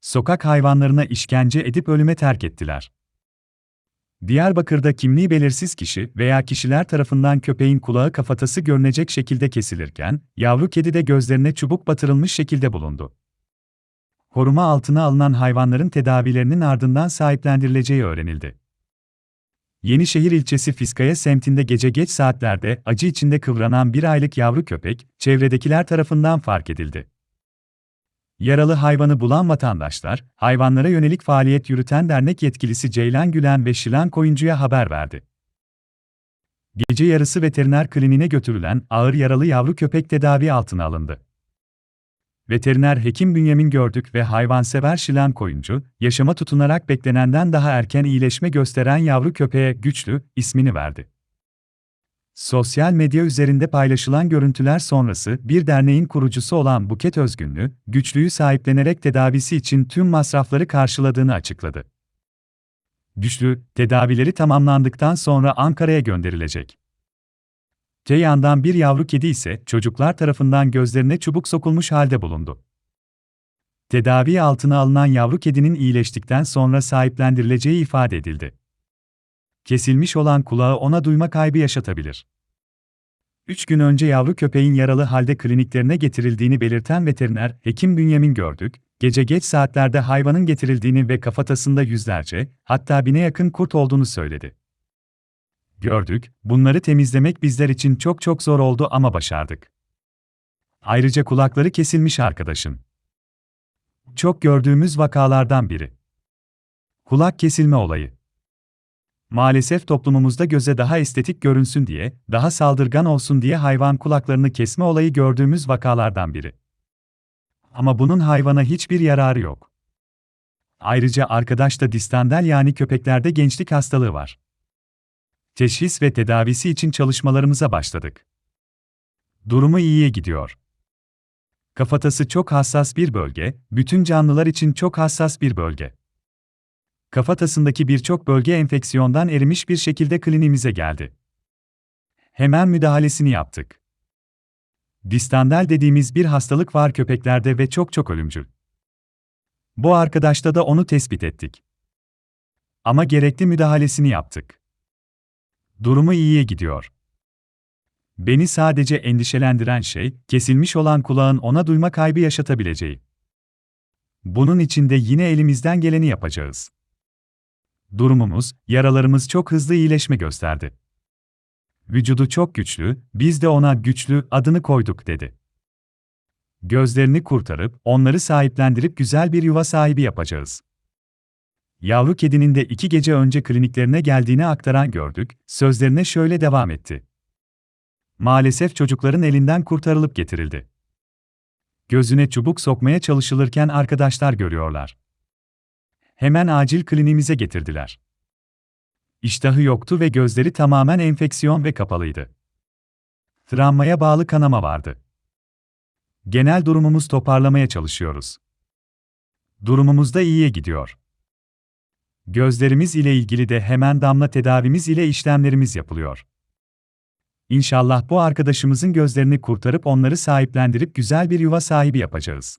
Sokak hayvanlarına işkence edip ölüme terk ettiler. Diyarbakır'da kimliği belirsiz kişi veya kişiler tarafından köpeğin kulağı kafatası görünecek şekilde kesilirken, yavru kedi de gözlerine çubuk batırılmış şekilde bulundu. Koruma altına alınan hayvanların tedavilerinin ardından sahiplendirileceği öğrenildi. Yenişehir ilçesi Fiskaya semtinde gece geç saatlerde acı içinde kıvranan bir aylık yavru köpek, çevredekiler tarafından fark edildi. Yaralı hayvanı bulan vatandaşlar, hayvanlara yönelik faaliyet yürüten dernek yetkilisi Ceylan Gülen ve Şilan Koyuncu'ya haber verdi. Gece yarısı veteriner kliniğine götürülen ağır yaralı yavru köpek tedavi altına alındı. Veteriner hekim Bünyamin Gördük ve hayvansever Şilan Koyuncu, yaşama tutunarak beklenenden daha erken iyileşme gösteren yavru köpeğe Güçlü ismini verdi. Sosyal medya üzerinde paylaşılan görüntüler sonrası bir derneğin kurucusu olan Buket Özgünlü, güçlüyü sahiplenerek tedavisi için tüm masrafları karşıladığını açıkladı. Güçlü, tedavileri tamamlandıktan sonra Ankara'ya gönderilecek. Te yandan bir yavru kedi ise çocuklar tarafından gözlerine çubuk sokulmuş halde bulundu. Tedavi altına alınan yavru kedinin iyileştikten sonra sahiplendirileceği ifade edildi. Kesilmiş olan kulağı ona duyma kaybı yaşatabilir. Üç gün önce yavru köpeğin yaralı halde kliniklerine getirildiğini belirten veteriner hekim Bünyamin Gördük, gece geç saatlerde hayvanın getirildiğini ve kafatasında yüzlerce, hatta bine yakın kurt olduğunu söyledi. Gördük, bunları temizlemek bizler için çok çok zor oldu ama başardık. Ayrıca kulakları kesilmiş arkadaşın. Çok gördüğümüz vakalardan biri. Kulak kesilme olayı. Maalesef toplumumuzda göze daha estetik görünsün diye, daha saldırgan olsun diye hayvan kulaklarını kesme olayı gördüğümüz vakalardan biri. Ama bunun hayvana hiçbir yararı yok. Ayrıca arkadaşta distandel yani köpeklerde gençlik hastalığı var. Teşhis ve tedavisi için çalışmalarımıza başladık. Durumu iyiye gidiyor. Kafatası çok hassas bir bölge, bütün canlılar için çok hassas bir bölge. Kafatasındaki birçok bölge enfeksiyondan erimiş bir şekilde kliniğimize geldi. Hemen müdahalesini yaptık. Distandel dediğimiz bir hastalık var köpeklerde ve çok çok ölümcül. Bu arkadaşta da onu tespit ettik. Ama gerekli müdahalesini yaptık. Durumu iyiye gidiyor. Beni sadece endişelendiren şey, kesilmiş olan kulağın ona duyma kaybı yaşatabileceği. Bunun için de yine elimizden geleni yapacağız. Durumumuz, yaralarımız çok hızlı iyileşme gösterdi. Vücudu çok güçlü, biz de ona güçlü adını koyduk dedi. Gözlerini kurtarıp, onları sahiplendirip güzel bir yuva sahibi yapacağız. Yavru kedinin de iki gece önce kliniklerine geldiğini aktaran gördük, sözlerine şöyle devam etti. Maalesef çocukların elinden kurtarılıp getirildi. Gözüne çubuk sokmaya çalışılırken arkadaşlar görüyorlar. Hemen acil kliniğimize getirdiler. İştahı yoktu ve gözleri tamamen enfeksiyon ve kapalıydı. Travmaya bağlı kanama vardı. Genel durumumuz toparlamaya çalışıyoruz. Durumumuz da iyiye gidiyor. Gözlerimiz ile ilgili de hemen damla tedavimiz ile işlemlerimiz yapılıyor. İnşallah bu arkadaşımızın gözlerini kurtarıp onları sahiplendirip güzel bir yuva sahibi yapacağız.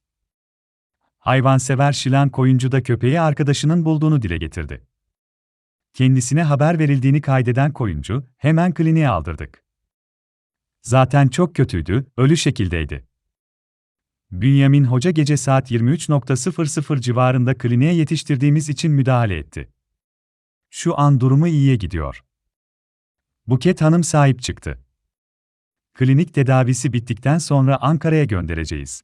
Hayvansever Şilan Koyuncu da köpeği arkadaşının bulduğunu dile getirdi. Kendisine haber verildiğini kaydeden koyuncu, hemen kliniğe aldırdık. Zaten çok kötüydü, ölü şekildeydi. Bünyamin Hoca gece saat 23.00 civarında kliniğe yetiştirdiğimiz için müdahale etti. Şu an durumu iyiye gidiyor. Buket Hanım sahip çıktı. Klinik tedavisi bittikten sonra Ankara'ya göndereceğiz.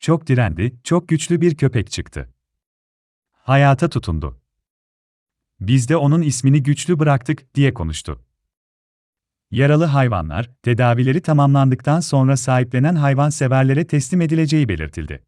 Çok direndi, çok güçlü bir köpek çıktı. Hayata tutundu. Biz de onun ismini güçlü bıraktık diye konuştu. Yaralı hayvanlar, tedavileri tamamlandıktan sonra sahiplenen hayvan severlere teslim edileceği belirtildi.